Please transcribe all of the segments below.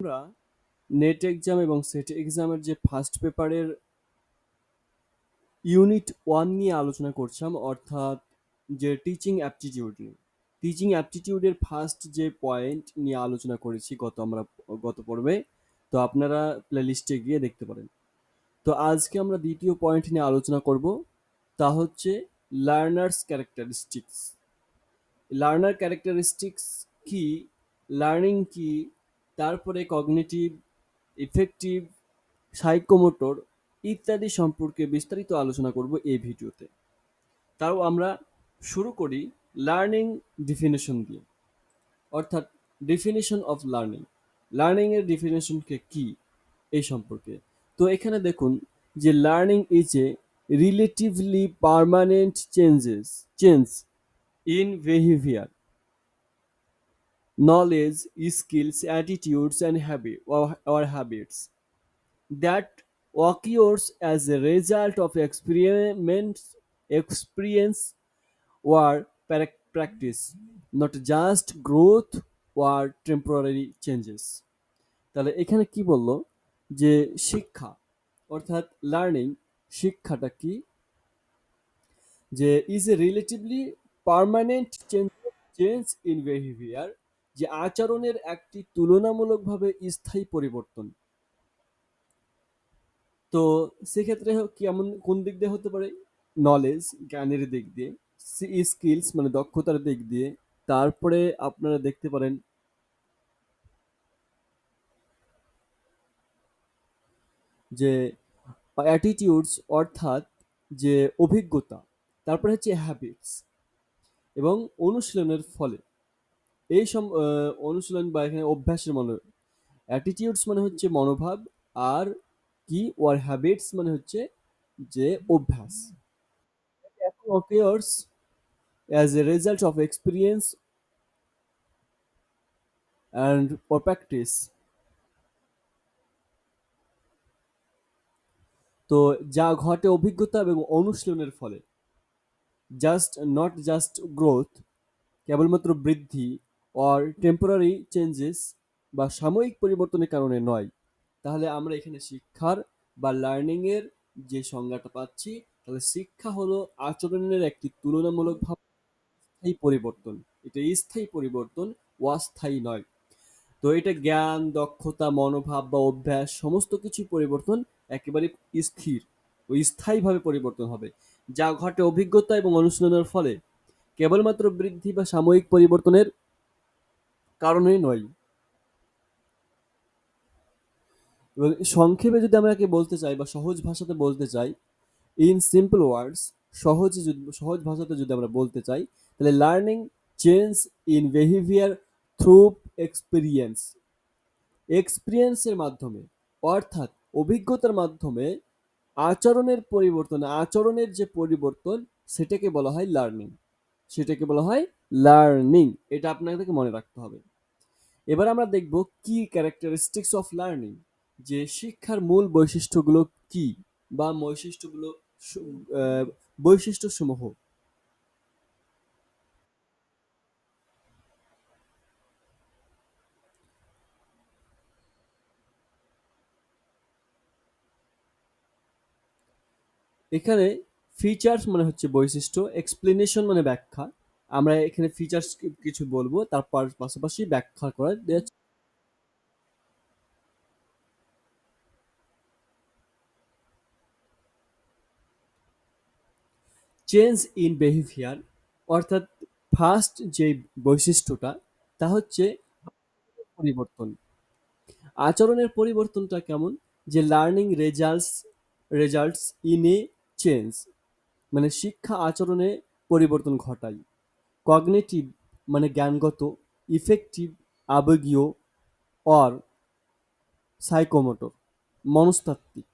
আমরা net exam এবং set এক্সামের যে ফার্স্ট পেপারের ইউনিট ওয়ান নিয়ে আলোচনা করছিলাম অর্থাৎ যে টিচিং অ্যাপটিটিউড নিয়ে। টিচিং অ্যাপটিটিউডের ফার্স্ট যে পয়েন্ট নিয়ে আলোচনা করেছি গত আমরা, গত পর্বে, তো আপনারা প্লেলিস্টে গিয়ে দেখতে পারেন। তো আজকে আমরা দ্বিতীয় পয়েন্ট নিয়ে আলোচনা করব, তা হচ্ছে লার্নার্স ক্যারেক্টারিস্টিক্স লার্নার ক্যারেক্টারিস্টিক্স কি? লার্নিং কি? তারপরে কগনিটিভ ইফেক্টিভ সাইকোমোটর ইত্যাদি সম্পর্কে বিস্তারিত আলোচনা করব এই ভিডিওতে। তাও আমরা শুরু করি লার্নিং ডিফিনেশন দিয়ে। অর্থাৎ ডিফিনেশন অফ লার্নিং লার্নিংয়ের ডিফিনেশনকে কি এই সম্পর্কে। তো এখানে দেখুন যে learning is a relatively permanent changes change in behaviour knowledge, skills, attitudes, and habit or, or habits that occurs as a result of experiments, experience, or prac- practice, not just growth or temporary changes. তাহলে এখানে কি বলল যে শিক্ষা অর্থাৎ learning শিক্ষাটা কি যে is a relatively permanent change change in behaviour যে আচরণের একটি তুলনামূলকভাবে স্থায়ী পরিবর্তন। তো সেক্ষেত্রে কেমন কোন দিক দিয়ে হতে পারে? নলেজ জ্ঞানের দিক দিয়ে। স্কিলস মানে দক্ষতার দিক দিয়ে। তারপরে আপনারা দেখতে পারেন যে অ্যাটিটিউডস অর্থাৎ যে অভিজ্ঞতা, তারপরে হচ্ছে হ্যাবিটস এবং অনুশীলনের ফলে। এই সম অনুশীলন বা এখানে অভ্যাসের মনে অ্যাটিটিউডস মানে হচ্ছে মনোভাব আর কি ওয়ার হ্যাবিটস মানে হচ্ছে যে অভ্যাস। Occurs as a result of experience and or practice. তো যা ঘটে অভিজ্ঞতা এবং অনুশীলনের ফলে। জাস্ট নট জাস্ট গ্রোথ কেবলমাত্র বৃদ্ধি অর টেম্পোরারি চেঞ্জেস বা সাময়িক পরিবর্তনের কারণে নয়। তাহলে আমরা এখানে শিক্ষার বা লার্নিংয়ের যে সংজ্ঞাটা পাচ্ছি, তাহলে শিক্ষা হলো আচরণের একটি তুলনামূলকভাবে স্থায়ী পরিবর্তন। এটা স্থায়ী পরিবর্তন, অস্থায়ী নয়। তো এটা জ্ঞান, দক্ষতা, মনোভাব বা অভ্যাস, সমস্ত কিছু পরিবর্তন একেবারে স্থির ও স্থায়ীভাবে পরিবর্তন হবে, যা ঘটে অভিজ্ঞতা এবং অনুশীলনের ফলে। কেবলমাত্র বৃদ্ধি বা সাময়িক পরিবর্তনের কারণেই নয়। এবং সংক্ষেপে যদি আমরা বলতে চাই বা সহজ ভাষাতে বলতে চাই ইন সিম্পল ওয়ার্ডস সহজে যদি, সহজ ভাষাতে যদি আমরা বলতে চাই, তাহলে learning change in behaviour through experience এক্সপিরিয়েন্সের মাধ্যমে, অর্থাৎ অভিজ্ঞতার মাধ্যমে আচরণের পরিবর্তন, আচরণের যে পরিবর্তন, সেটাকে বলা হয় লার্নিং সেটাকে বলা হয় লার্নিং এটা আপনাদেরকে মনে রাখতে হবে। এবার আমরা দেখব কি ক্যারেক্টারিস্টিক্স অফ লার্নিং যে শিক্ষার মূল বৈশিষ্ট্যগুলো কি বা বৈশিষ্ট্যগুলো বৈশিষ্ট্যসমূহ। এখানে ফিচার্স মানে হচ্ছে বৈশিষ্ট্য এক্সপ্লেনেশন মানে ব্যাখ্যা। আমরা এখানে ফিচার্স কিছু বলব তারপর পাশাপাশি ব্যাখ্যা করা দেওয়া চেঞ্জ ইন বিহেভিয়ার অর্থাৎ ফার্স্ট যে বৈশিষ্ট্যটা, তা হচ্ছে পরিবর্তন। আচরণের পরিবর্তনটা কেমন? যে learning results results in a change মানে শিক্ষা আচরণে পরিবর্তন ঘটায়। কগনিটিভ মানে জ্ঞানগত, ইফেক্টিভ, আবেগীয় অর সাইকোমোটর মনস্তাত্ত্বিক।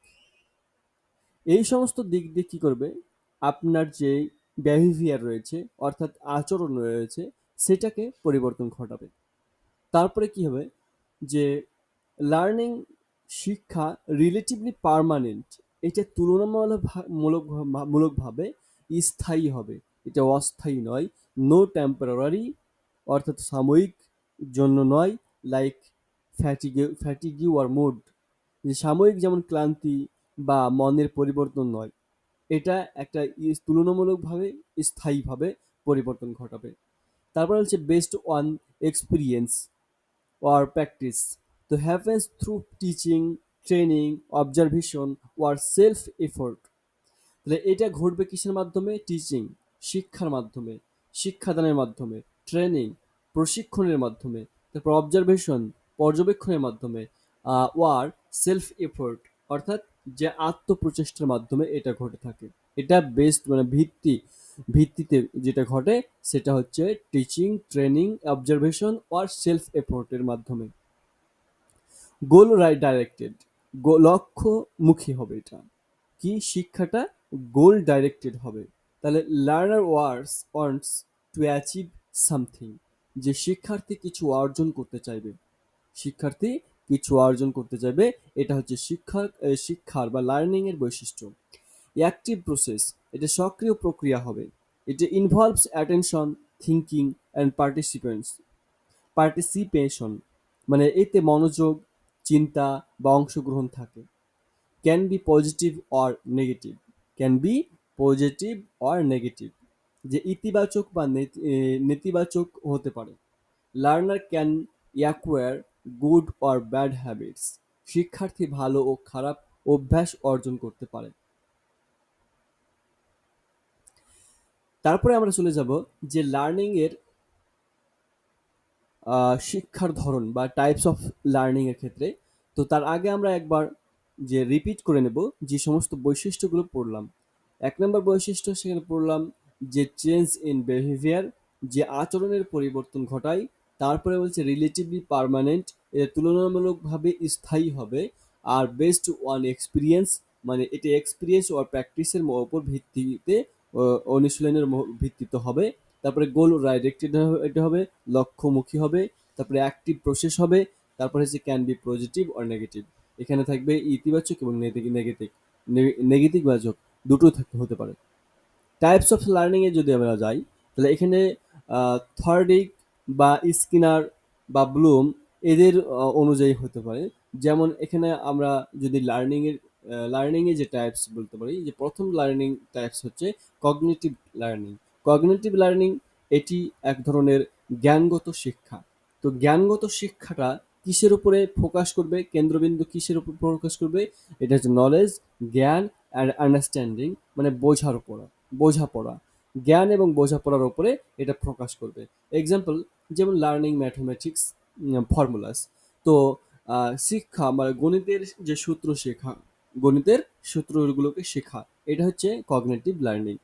এই সমস্ত দিক দিয়ে কী করবে? আপনার যে বিহেভিয়ার রয়েছে, অর্থাৎ আচরণ রয়েছে, সেটাকে পরিবর্তন ঘটাবে। তারপরে কি হবে? যে লার্নিং শিক্ষা রিলেটিভলি পার্মানেন্ট এটা তুলনামূলক মূলক মূলকভাবে স্থায়ী হবে। এটা অস্থায়ী নয় নো টেম্পোরারি অর্থাৎ সাময়িক জন্য নয় লাইক ফ্যাটিগে ফ্যাটিগিউ আর মুড যে সাময়িক যেমন ক্লান্তি বা মনের পরিবর্তন নয়, এটা একটা তুলনামূলকভাবে স্থায়ীভাবে পরিবর্তন ঘটাবে। তারপর হচ্ছে based on experience or practice তো happens through teaching training observation or self effort তাহলে এটা ঘটবে কিসের মাধ্যমে? টিচিং শিক্ষার মাধ্যমে। শিক্ষাদানের মাধ্যমে ট্রেনিং প্রশিক্ষণের মাধ্যমে, তারপর অবজারভেশন পর্যবেক্ষণের মাধ্যমে ওয়ার সেলফ এফোর্ট অর্থাৎ যে আত্মপ্রচেষ্টার মাধ্যমে এটা ঘটে থাকে। এটা বেস্ট মানে ভিত্তি, ভিত্তিতে যেটা ঘটে সেটা হচ্ছে টিচিং ট্রেনিং অবজারভেশন আর সেলফ এফোর্টের মাধ্যমে। গোল রাইট ডাইরেক্টেড লক্ষ্যমুখী হবে এটা। কি শিক্ষাটা গোল ডাইরেক্টেড হবে? তাহলে learner was wants to achieve something যে শিক্ষার্থী কিছু অর্জন করতে চাইবে শিক্ষার্থী কিছু অর্জন করতে চাইবে এটা হচ্ছে শিক্ষার এ, শিক্ষার বা লার্নিং এর বৈশিষ্ট্য। অ্যাক্টিভ প্রসেস এটা সক্রিয় প্রক্রিয়া হবে। এটা involves attention thinking and participants participation মানে এতে মনোযোগ চিন্তা বা অংশগ্রহণ থাকে। Can be positive or negative can be positive or negative যে ইতিবাচক বা নেতিবাচক হতে পারে। Learner can acquire good or bad habits শিক্ষার্থী ভালো ও খারাপ অভ্যাস অর্জন করতে পারে। তারপরে আমরা চলে যাব যে লার্নিং এর শিক্ষার ধরন বা টাইপস অফ লার্নিং এর ক্ষেত্রে। তো তার আগে আমরা একবার যে রিপিট করে নেব যে সমস্ত বৈশিষ্ট্যগুলো পড়লাম। এক নম্বর বৈশিষ্ট্য, সেখানে পড়লাম যে চেঞ্জ ইন বিহেভিয়ার যে আচরণের পরিবর্তন ঘটায়, তারপরে বলছে রিলেটিভলি পার্মানেন্ট এর তুলনামূলকভাবে স্থায়ী হবে, আর বেস্ট ওয়ান এক্সপিরিয়েন্স মানে এটি এক্সপিরিয়েন্স ও প্র্যাকটিসের ওপর ভিত্তিতে অনুশীলনের ভিত্তিতে হবে, তারপরে গোল ডাইরেক্টেড এটা হবে, লক্ষ্যমুখী হবে, তারপরে অ্যাক্টিভ প্রসেস হবে, তারপরে হচ্ছে can be positive or negative এখানে থাকবে ইতিবাচক এবং নেগেটিভ নেগেটিভ বাচক দুটো থাকতে হতে পারে। টাইপস অফ লার্নিং এ যদি আমরা যাই, তাহলে এখানে থার্ডিক বা স্কিনার বা ব্লুম এদের অনুযায়ী হতে পারে। যেমন এখানে আমরা যদি লার্নিং এর লার্নিং এর যে টাইপস বলতে পারি, যে প্রথম লার্নিং টাইপস হচ্ছে কগনিটিভ লার্নিং কগনিটিভ লার্নিং এটি এক ধরনের জ্ঞানগত শিক্ষা। তো জ্ঞানগত শিক্ষাটা কিসের উপরে ফোকাস করবে? কেন্দ্রবিন্দু কিসের উপর ফোকাস করবে? এটা হচ্ছে নলেজ জ্ঞান আন্ডারস্ট্যান্ডিং মানে বোঝার উপর, বোঝাপড়া। জ্ঞান এবং বোঝাপড়ার ওপরে এটা প্রকাশ করবে। এক্সাম্পল যেমন লার্নিং ম্যাথমেটিক্স ফর্মুলাস তো শিক্ষা মানে গণিতের যে সূত্র শেখা, গণিতের সূত্রগুলোকে শেখা, এটা হচ্ছে কগনেটিভ লার্নিং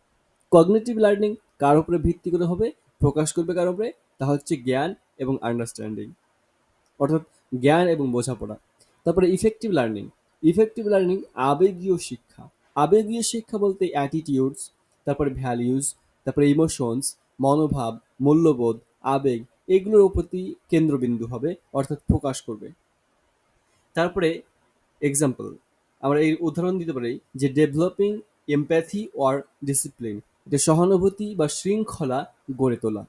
কগনেটিভ লার্নিং কার উপরে ভিত্তি করে হবে? প্রকাশ করবে কার উপরে? তা হচ্ছে জ্ঞান এবং আন্ডারস্ট্যান্ডিং অর্থাৎ জ্ঞান এবং বোঝাপড়া। তারপরে ইফেক্টিভ লার্নিং ইফেক্টিভ লার্নিং আবেগীয় শিক্ষা। আবেগীয় শিক্ষা বলতে অ্যাটিটিউডস তারপরে ভ্যালিউজ তারপরে ইমোশনস মনোভাব, মূল্যবোধ, আবেগ, এগুলোর প্রতি কেন্দ্রবিন্দু হবে, অর্থাৎ প্রকাশ করবে। তারপরে এক্সাম্পল আমরা এই উদাহরণ দিতে পারি যে ডেভেলপিং এমপ্যাথি অর ডিসিপ্লিন এটা সহানুভূতি বা শৃঙ্খলা গড়ে তোলা।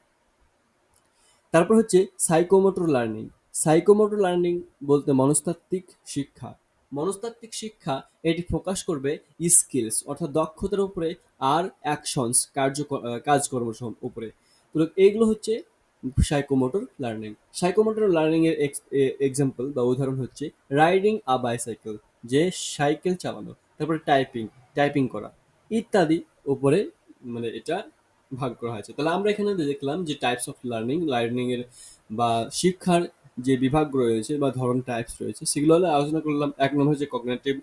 তারপর হচ্ছে সাইকোমোটর লার্নিং সাইকোমোটর লার্নিং বলতে মনস্তাত্ত্বিক শিক্ষা। মনস্তাত্ত্বিক শিক্ষা এটি প্রকাশ করবে স্কিলস অর্থাৎ দক্ষতার উপরে আর অ্যাকশনস কার্য কাজকর্ম উপরে। তো এইগুলো হচ্ছে সাইকোমোটর লার্নিং সাইকোমোটর লার্নিং এর এক্সাম্পল বা উদাহরণ হচ্ছে রাইডিং আ বাইসাইকেল যে সাইকেল চালানো, তারপরে টাইপিং টাইপিং করা ইত্যাদি উপরে মানে এটা ভাগ করা হয়েছে। তাহলে আমরা এখানে দেখলাম যে টাইপস অফ লার্নিং লার্নিং এর বা শিক্ষার যে বিভাগ রয়েছে বা ধরন টাইপস রয়েছে, সেগুলো হলে আলোচনা করলাম। এক নম্বর হচ্ছে কগনেটিভ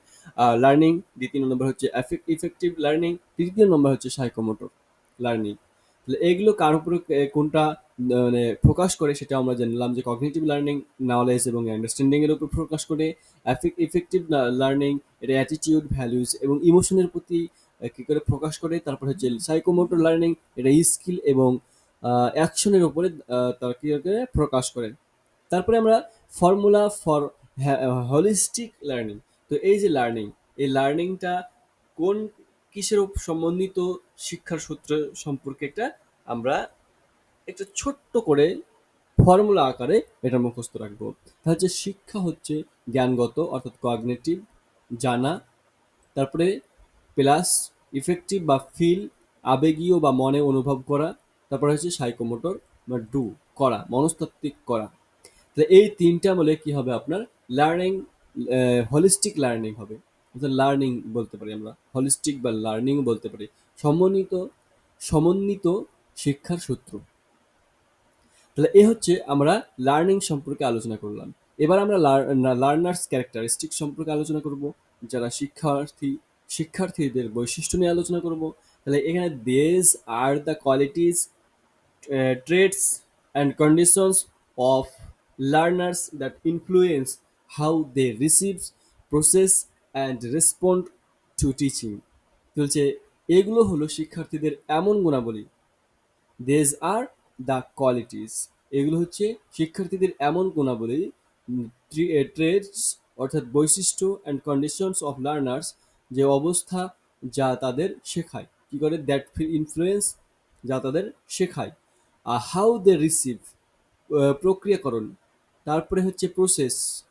লার্নিং দ্বিতীয় নম্বর হচ্ছে ইফেক্টিভ লার্নিং তৃতীয় নম্বর হচ্ছে সাইকোমোটর লার্নিং তাহলে এগুলো কার উপরে কোনটা মানে ফোকাস করে সেটা আমরা জানলাম যে কগনিটিভ লার্নিং নলেজ এবং আন্ডারস্ট্যান্ডিং এর উপর প্রকাশ করে ইফেক্টিভ লার্নিং এটা অ্যাটিটিউড ভ্যালুস এবং ইমোশনের প্রতি কি করে প্রকাশ করে, তারপর হচ্ছে সাইকোমোটর লার্নিং এটা স্কিল এবং অ্যাকশনের উপরে তার কি করে প্রকাশ করে। তারপরে আমরা ফর্মুলা ফর হলিস্টিক লার্নিং তো এই যে লার্নিং এই লার্নিংটা কোন কিসের সম্বন্ধিত শিক্ষার সূত্র সম্পর্কে একটা আমরা একটা ছোট্ট করে ফর্মুলা আকারে এটা মুখস্থ রাখব। তাহলে হচ্ছে শিক্ষা হচ্ছে জ্ঞানগত, অর্থাৎ কগনেটিভ জানা, তারপরে প্লাস ইফেক্টিভ বা ফিল আবেগীয় বা মনে অনুভব করা, তারপরে হচ্ছে সাইকোমোটর বা ডু করা, মনস্তাত্ত্বিক করা। তাহলে এই তিনটা বলে কি হবে আপনার? লার্নিং হলিস্টিক লার্নিং হবে। লার্নিং বলতে পারি আমরা। হলিস্টিক বা লার্নিং বলতে পারি। সমন্বিত সমন্বিত শিক্ষার সূত্র। তাহলে এ হচ্ছে আমরা লার্নিং সম্পর্কে আলোচনা করলাম। এবার আমরা লার্নার্স ক্যারেক্টারিস্টিক সম্পর্কে আলোচনা করব। যারা শিক্ষার্থী, শিক্ষার্থীদের বৈশিষ্ট্য নিয়ে আলোচনা করব। তাহলে এখানে these are the qualities traits and conditions of learners that influence how they receive, process and respond to teaching. চলছে এগুলো হলো শিক্ষার্থীদের এমন গুণাবলী। দেজ আর দ্য কোয়ালিটিস এগুলো হচ্ছে শিক্ষার্থীদের এমন গুণাবলী ট্রেডস অর্থাৎ বৈশিষ্ট্য অ্যান্ড কন্ডিশনস অফ লার্নার্স যে অবস্থা যা তাদের শেখায়। কি করে? দ্যাট ইনফ্লুয়েন্স যা তাদের শেখায়। আর হাউ দে রিসিভ প্রক্রিয়াকরণ। তারপরে হচ্ছে process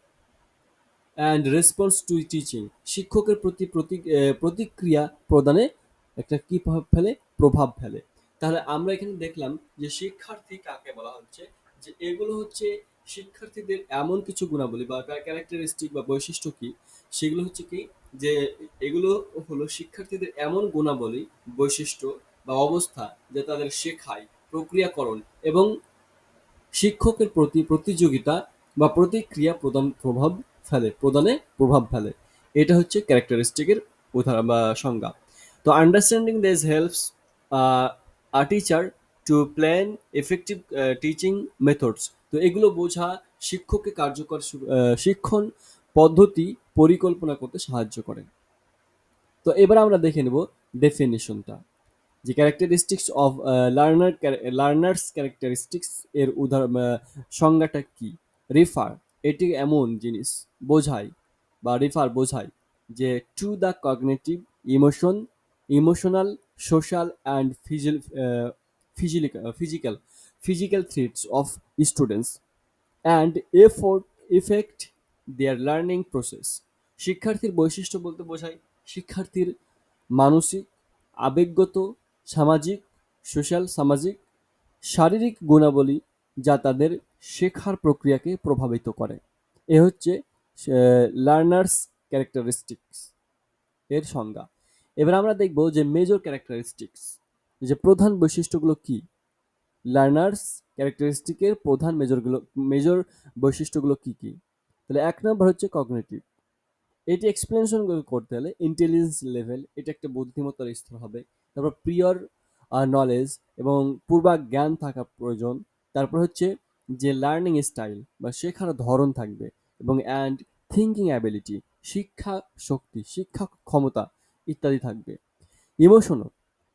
and response to teaching শিক্ষকের প্রতি প্রতি- প্রতিক্রিয়া প্রদানে একটা কী প্রভাব ফেলে? প্রভাব ফেলে। তাহলে আমরা এখানে দেখলাম যে শিক্ষার্থী কাকে বলা হচ্ছে? যে এগুলো হচ্ছে শিক্ষার্থীদের এমন কিছু গুণাবলী বা ক্যারেক্টারিস্টিক বা বৈশিষ্ট্য কি? সেগুলো হচ্ছে কি? যে এগুলো হলো শিক্ষার্থীদের এমন গুণাবলী, বৈশিষ্ট্য বা অবস্থা যা তাদের শেখায়, প্রক্রিয়াকরণ এবং শিক্ষকের প্রতি প্রতিযোগিতা বা প্রতিক্রিয়া প্রদান প্রভাব ফেলে, প্রদানে প্রভাব ফেলে। এটা হচ্ছে ক্যারেক্টারিস্টিকের উদাহরণ বা সংজ্ঞা। তো understanding this helps, a teacher to plan effective teaching methods. তো এগুলো বোঝা শিক্ষককে কার্যকর শিক্ষণ পদ্ধতি পরিকল্পনা করতে সাহায্য করে। তো এবার আমরা দেখে নেব ডেফিনিশনটা যে characteristics of learner learners characteristics এর উদাহরণ সংজ্ঞাটা কি? রিফার এটি এমন জিনিস, বোঝায় বা রিফার বোঝায় যে to the cognitive emotion emotional social and physical physical physical traits of students and effort effect their learning process শিক্ষার্থীর বৈশিষ্ট্য বলতে বোঝায় শিক্ষার্থীর মানসিক, আবেগগত সামাজিক, সোশ্যাল, সামাজিক, শারীরিক গুণাবলী যা তাদের শেখার প্রক্রিয়াকে প্রভাবিত করে। এ হচ্ছে লার্নার্স ক্যারেক্টারিস্টিক্স এর সংজ্ঞা। এবার আমরা দেখব যে মেজর ক্যারেক্টারিস্টিক্স যে প্রধান বৈশিষ্ট্যগুলো কি? লার্নার্স ক্যারেক্টারিস্টিকের প্রধান মেজরগুলো মেজর বৈশিষ্ট্যগুলো কি কি? তাহলে এক নম্বর হচ্ছে কগনেটিভ এটি এক্সপ্লেনেশন করতে হলে ইন্টেলিজেন্স লেভেল এটা একটা বুদ্ধিমত্তার স্তর হবে। তারপর প্রিয়র নলেজ এবং পূর্বা জ্ঞান থাকা প্রয়োজন। তারপর হচ্ছে যে লার্নিং স্টাইল বা শেখার ধরন থাকবে এবং অ্যান্ড থিঙ্কিং অ্যাবিলিটি শিক্ষা শক্তি, শিক্ষা ক্ষমতা ইত্যাদি থাকবে। ইমোশনাল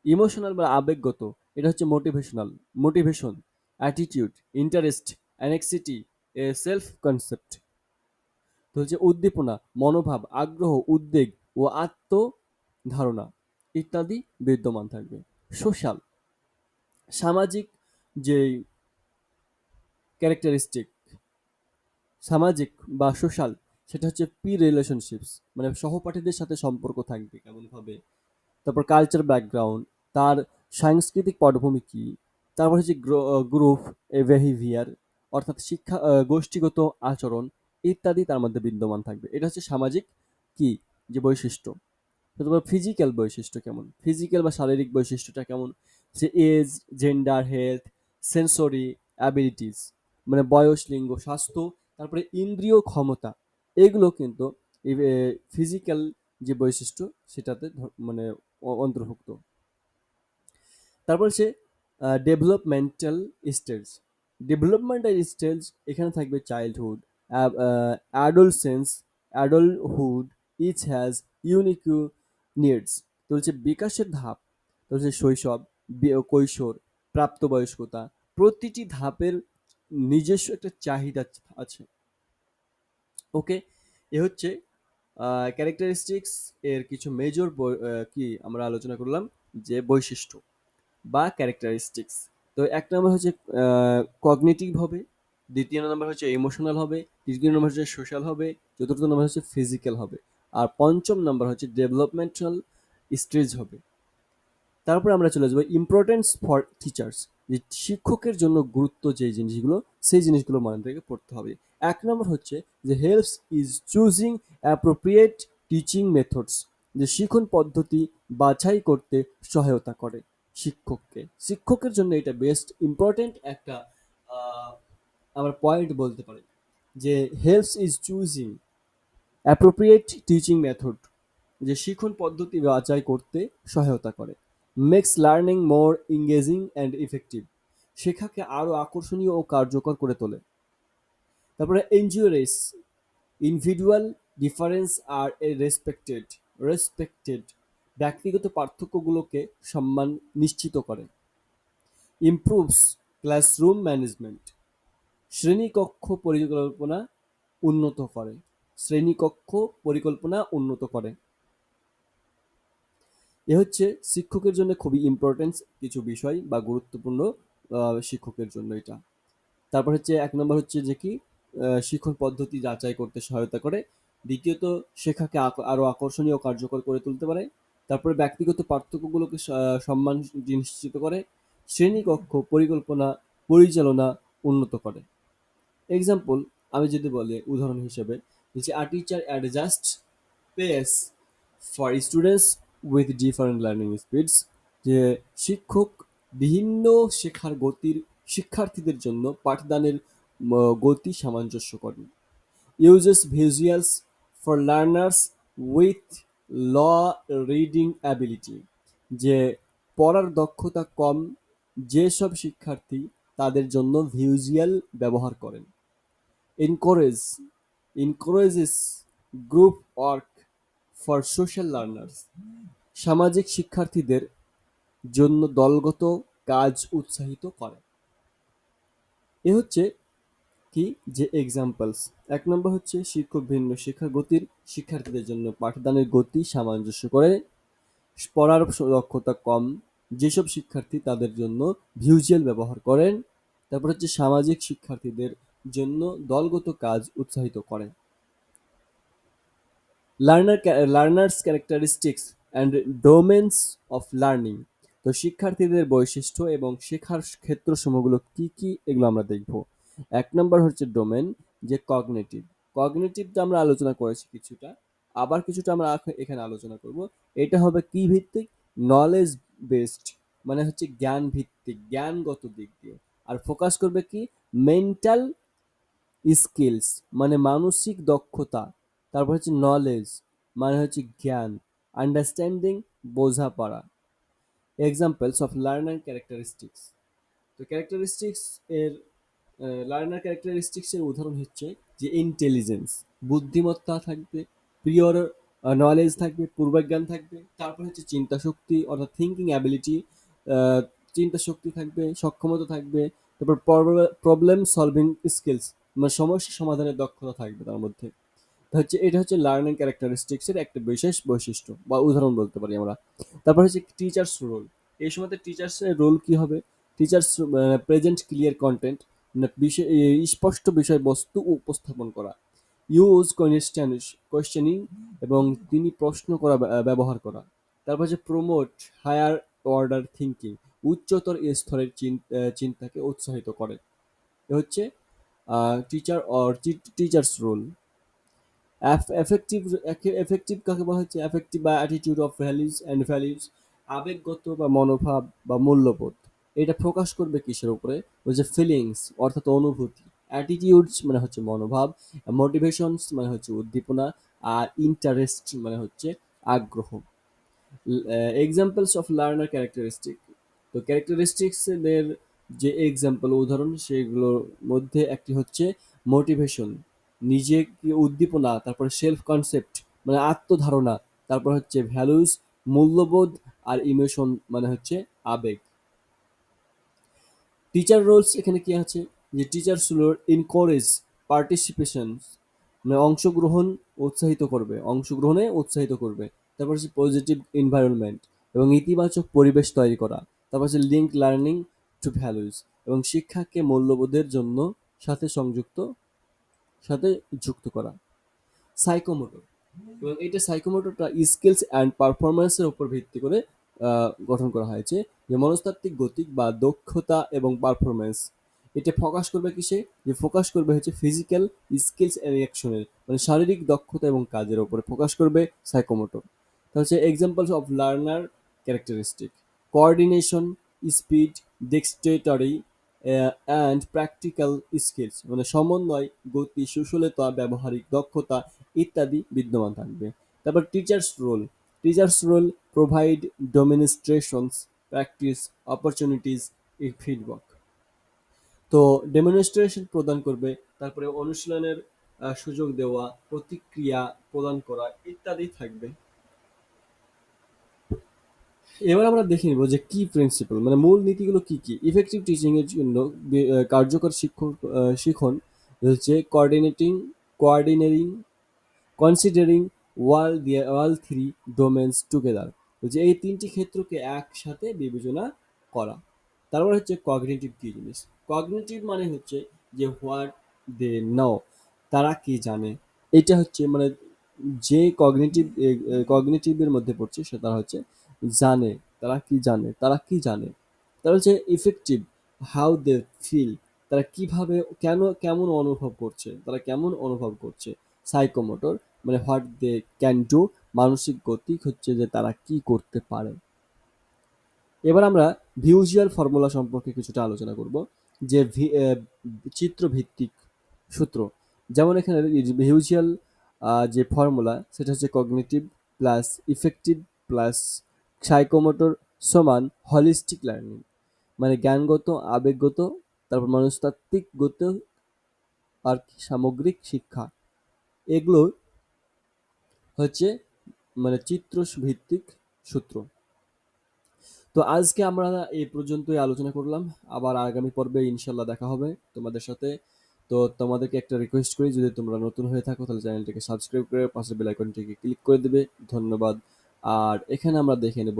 ইমোশনাল বা আবেগগত, এটা হচ্ছে motivational motivation attitude interest anxiety a self concept তো হচ্ছে উদ্দীপনা, মনোভাব, আগ্রহ, উদ্বেগ ও আত্মধারণা। ইত্যাদি বিদ্যমান থাকবে। সোশ্যাল, সামাজিক যে ক্যারেক্টারিস্টিক সামাজিক বা সোশ্যাল, সেটা হচ্ছে পি রিলেশনশিপস মানে সহপাঠীদের সাথে সম্পর্ক থাকবে কেমনভাবে, তারপর কালচার ব্যাকগ্রাউন্ড তার সাংস্কৃতিক পটভূমি কী, তারপর হচ্ছে গ্রুপ বিহেভিয়ার অর্থাৎ শিক্ষা গোষ্ঠীগত আচরণ, ইত্যাদি তার মধ্যে বিদ্যমান থাকবে। এটা হচ্ছে সামাজিক কি, যে বৈশিষ্ট্য। তারপর ফিজিক্যাল বৈশিষ্ট্য কেমন? ফিজিক্যাল বা শারীরিক বৈশিষ্ট্যটা কেমন? সে age gender health sensory abilities মানে বয়স, লিঙ্গ, স্বাস্থ্য, তারপরে ইন্দ্রিয় ক্ষমতা, এগুলো কিন্তু ফিজিক্যাল যে বৈশিষ্ট্য সেটাতে মানে অন্তর্ভুক্ত। তারপর সে ডেভেলপমেন্টাল স্টেজ ডেভেলপমেন্টাল স্টেজ এখানে থাকবে childhood adolescence adulthood each has unique needs তো হচ্ছে বিকাশের ধাপ তো হচ্ছে শৈশব কৈশোর, প্রাপ্তবয়স্কতা, প্রতিটি ধাপের নিজস্ব একটা চাহিদা আছে ওকে? এ হচ্ছে ক্যারেক্টারিস্টিক্স এর কিছু মেজর কি আমরা আলোচনা করলাম, যে বৈশিষ্ট্য বা ক্যারেক্টারিস্টিক্স তো এক নম্বর হচ্ছে কগনিটিভ হবে, দ্বিতীয় নাম্বার হচ্ছে ইমোশনাল হবে, তৃতীয় নম্বর হচ্ছে সোশ্যাল হবে, চতুর্থ নাম্বার হচ্ছে ফিজিক্যাল হবে। আর পঞ্চম নাম্বার হচ্ছে ডেভেলপমেন্টাল স্টেজ হবে। তারপরে আমরা চলে যাব ইম্পর্টেন্স ফর টিচার্স যে শিক্ষকের জন্য গুরুত্ব যে জিনিসগুলো, সেই জিনিসগুলো মনে থেকে পড়তে হবে। এক নম্বর হচ্ছে যে helps is choosing appropriate teaching methods যে শিখন পদ্ধতি বাছাই করতে সহায়তা করে শিক্ষককে। শিক্ষকের জন্য এটা বেস্ট ইম্পর্টেন্ট একটা আমরা পয়েন্ট বলতে পারি যে helps is choosing appropriate teaching method যে শিখন পদ্ধতি বাছাই করতে সহায়তা করে। Makes learning more engaging and effective শেখাকে আরও আকর্ষণীয় ও কার্যকর করে তোলে। তারপরে ensures individual difference are a respected respected ব্যক্তিগত পার্থক্যগুলোকে সম্মান নিশ্চিত করে। ইমপ্রুভস ক্লাসরুম ম্যানেজমেন্ট শ্রেণীকক্ষ পরিকল্পনা উন্নত করে। শ্রেণীকক্ষ পরিকল্পনা উন্নত করে। এ হচ্ছে শিক্ষকের জন্য খুবই ইম্পর্টেন্স কিছু বিষয় বা গুরুত্বপূর্ণ শিক্ষকের জন্য এটা। তারপর হচ্ছে এক নম্বর হচ্ছে যে কি শিক্ষণ পদ্ধতি যাচাই করতে সহায়তা করে। দ্বিতীয়ত, শেখাকে আক- আরও আকর্ষণীয় কার্যকর করে তুলতে পারে। তারপরে ব্যক্তিগত পার্থক্যগুলোকে সম্মান নিশ্চিত করে। শ্রেণীকক্ষ পরিকল্পনা, পরিচালনা উন্নত করে। এক্সাম্পল আমি যদি বলি, উদাহরণ হিসেবে যে a teacher adjust pace for students with different learning speeds যে শিক্ষক বিভিন্ন শেখার গতির শিক্ষার্থীদের জন্য পাঠদানের গতি সামঞ্জস্য করেন uses visuals for learners with low reading ability যে পড়ার দক্ষতা কম, যেসব শিক্ষার্থী তাদের জন্য ভিজুয়াল ব্যবহার করেন। Encourage encourages group work for social learners. সামাজিক শিক্ষার্থীদের জন্য দলগত কাজ উৎসাহিত করে। এ হচ্ছে কি? যে এক্সাম্পলস এক নম্বর হচ্ছে শিক্ষক ভিন্ন শিক্ষার গতির শিক্ষার্থীদের জন্য পাঠদানের গতি সামঞ্জস্য করে, পড়ার দক্ষতা কম, যেসব শিক্ষার্থী তাদের জন্য ভিজুয়াল ব্যবহার করেন। তারপর হচ্ছে সামাজিক শিক্ষার্থীদের জন্য দলগত কাজ উৎসাহিত করে। Learner learners characteristics and domains of learning তো শিক্ষার্থীদের বৈশিষ্ট্য এবং শেখার ক্ষেত্রসমূহগুলো কি কি, এগুলো আমরা দেখব। এক নম্বর হচ্ছে ডোমেন যে কগনেটিভ কগনেটিভটা আমরা আলোচনা করেছি কিছুটা, আবার কিছুটা আমরা এখানে আলোচনা করব। এটা হবে কি ভিত্তিক? নলেজ বেসড মানে হচ্ছে জ্ঞান ভিত্তিক, জ্ঞানগত দিক দিয়ে। আর ফোকাস করবে কি? মেন্টাল স্কিলস মানে মানসিক দক্ষতা, তারপর হচ্ছে নলেজ মানে হচ্ছে জ্ঞান আন্ডারস্ট্যান্ডিং বোঝাপড়া। এক্সাম্পলস অফ লার্নার ক্যারেক্টারিস্টিক্স তো ক্যারেক্টারিস্টিক্স এর লার্নার ক্যারেক্টারিস্টিক্স এর উদাহরণ হচ্ছে যে ইন্টেলিজেন্স বুদ্ধিমত্তা থাকবে প্রিয়র নলেজ থাকবে, পূর্বজ্ঞান থাকবে, তারপর হচ্ছে চিন্তা শক্তি অর্থাৎ থিঙ্কিং অ্যাবিলিটি চিন্তা শক্তি থাকবে, সক্ষমতা থাকবে, তারপর প্রবলেম সলভিং স্কিলস মানে সমস্যা সমাধানের দক্ষতা থাকবে তার মধ্যে। হচ্ছে, এটা হচ্ছে লার্নিং ক্যারেক্টারিস্টিক্স এর একটা বিশেষ বৈশিষ্ট্য বা উদাহরণ বলতে পারি আমরা। তারপর হচ্ছে টিচার্স রোল এই সময় টিচার্স এর রোল কি হবে? টিচার্স প্রেজেন্ট ক্লিয়ার কন্টেন্ট বিষয় স্পষ্ট বিষয়বস্তু উপস্থাপন করা। ইউজ কোয়েশ্চেনিং এবং তিনি প্রশ্ন করা ব্যবহার করা। তারপর হচ্ছে প্রমোট হায়ার অর্ডার থিঙ্কিং উচ্চতর স্তরের চিন্তাকে উৎসাহিত করে। হচ্ছে teacher or teacher's role effective effective কাকে বলা হচ্ছে এফেক্টিভ বা attitude of values and values আবেগগত বা মনোভাব বা মূল্যবোধ। এটা প্রকাশ করবে কিসের উপরে? ওই যে ফিলিংস অর্থাৎ অনুভূতি। অ্যাটিটিউডস মানে হচ্ছে মনোভাব মোটিভেশনস মানে হচ্ছে উদ্দীপনা, আর ইন্টারেস্ট মানে হচ্ছে আগ্রহ। এক্সাম্পলস অফ লার্নার ক্যারেক্টারিস্টিক তো ক্যারেক্টারিস্টিক্স এর যে এক্সাম্পল উদাহরণ সেগুলোর মধ্যে একটি হচ্ছে মোটিভেশন নিজেকে উদ্দীপনা, তারপরে সেলফ কনসেপ্ট মানে আত্মধারণা, তারপর হচ্ছে ভ্যালুস মূল্যবোধ আর ইমোশন মানে হচ্ছে আবেগ। টিচার রোলস এখানে কি আছে? যে টিচার্স রোল ইনকোরেজ পার্টিসিপেশন মানে অংশগ্রহণ উৎসাহিত করবে, অংশগ্রহণে উৎসাহিত করবে। তারপর হচ্ছে পজিটিভ এনভায়রনমেন্ট এবং ইতিবাচক পরিবেশ তৈরি করা। তারপর হচ্ছে লিঙ্ক লার্নিং টু ভ্যালুস এবং শিক্ষাকে মূল্যবোধের জন্য সাথে সংযুক্ত, সাথে যুক্ত করা। সাইকোমোটর এবং এটা সাইকোমোটরটা স্কিলস অ্যান্ড পারফরমেন্সের উপর ভিত্তি করে গঠন করা হয়েছে। যে মনস্তাত্ত্বিক গতিক বা দক্ষতা এবং পারফরমেন্স এটা ফোকাস করবে কিসে? যে ফোকাস করবে হচ্ছে ফিজিক্যাল স্কিলস এন্ড রিয়াকশনের মানে শারীরিক দক্ষতা এবং কাজের ওপরে ফোকাস করবে সাইকোমোটর তা হচ্ছে examples of learner characteristic coordination speed dexterity and practical skills মানে সমন্বয়, গতি সুশীলতা ব্যবহারিক দক্ষতা ইত্যাদি বিদ্যমান থাকবে। তারপর teacher's role teacher's role provide demonstrations practice opportunities ই ফিডব্যাক তো ডেমনস্ট্রেশন প্রদান করবে, তারপরে অনুশীলনের সুযোগ দেওয়া, প্রতিক্রিয়া প্রদান করা ইত্যাদি থাকবে। এবার আমরা দেখে নিব যে কি প্রিন্সিপাল মানে মূল নীতিগুলো কি কি? ইফেক্টিভ টিচিং এর জন্য কার্যকর শিক্ষক শিখন হচ্ছে coordinating coordinating considering all all three domains together যে এই তিনটি ক্ষেত্রকে একসাথে বিবেচনা করা। তারপর হচ্ছে কগনিটিভ কি জিনিস? কগনিটিভ মানে হচ্ছে যে হোয়াট দে নাও তারা কি জানে? এটা হচ্ছে মানে যে কগনিটিভ কগনিটিভের মধ্যে পড়ছে সেটা হচ্ছে জানে, তারা কি জানে, তারা কি জানে? তারা হচ্ছে ইফেক্টিভ হাউ দে ফিল তারা কীভাবে, কেন, কেমন অনুভব করছে? তারা কেমন অনুভব করছে? সাইকোমোটর মানে হোয়াট দে ক্যান ডু মানসিক গতিক হচ্ছে যে তারা কি করতে পারে। এবার আমরা ভিউজুয়াল ফর্মুলা সম্পর্কে কিছুটা আলোচনা করব, যে চিত্রভিত্তিক সূত্র। যেমন এখানে ভিউজুয়াল যে ফর্মুলা সেটা হচ্ছে cognitive plus affective plus psychomotor সমান হলিস্টিক লার্নিং মানে জ্ঞানগত, আবেগগত, তারপর মনস্তাত্ত্বিক গত আর সামগ্রিক শিক্ষা। এগুলো হচ্ছে মানে চিত্র ভিত্তিক সূত্র। তো আজকে আমরা এই পর্যন্তই আলোচনা করলাম। আবার আগামী পর্বে ইনশাল্লাহ দেখা হবে তোমাদের সাথে। তো তোমাদেরকে একটা রিকোয়েস্ট করি, যদি তোমরা নতুন হয়ে থাকো, তাহলে চ্যানেলটিকে সাবস্ক্রাইব করে পাশের বেল আইকনটিকে ক্লিক করে দেবে। ধন্যবাদ। আর এখানে আমরা দেখে নেব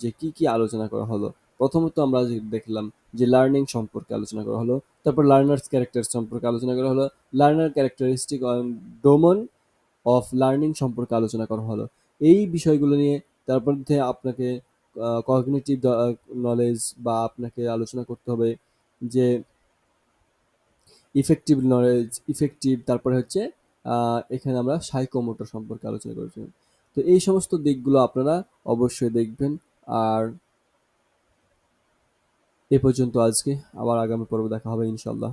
যে কি কি আলোচনা করা হলো। প্রথমত আমরা দেখলাম যে লার্নিং সম্পর্কে আলোচনা করা হলো, তারপর লার্নার্স ক্যারেক্টার সম্পর্কে আলোচনা করা হলো learner characteristic domain of learning সম্পর্কে আলোচনা করা হলো। এই বিষয়গুলো নিয়ে তারপর আপনাকে কগনিটিভ নলেজ বা আপনাকে আলোচনা করতে হবে যে ইফেক্টিভ নলেজ ইফেক্টিভ তারপরে হচ্ছে এখানে আমরা সাইকোমোটর সম্পর্কে আলোচনা করেছি। তো এই সমস্ত দিকগুলো আপনারা অবশ্যই দেখবেন। আর এ পর্যন্ত আজকে, আবার আগামী পর্ব দেখা হবে ইনশাল্লাহ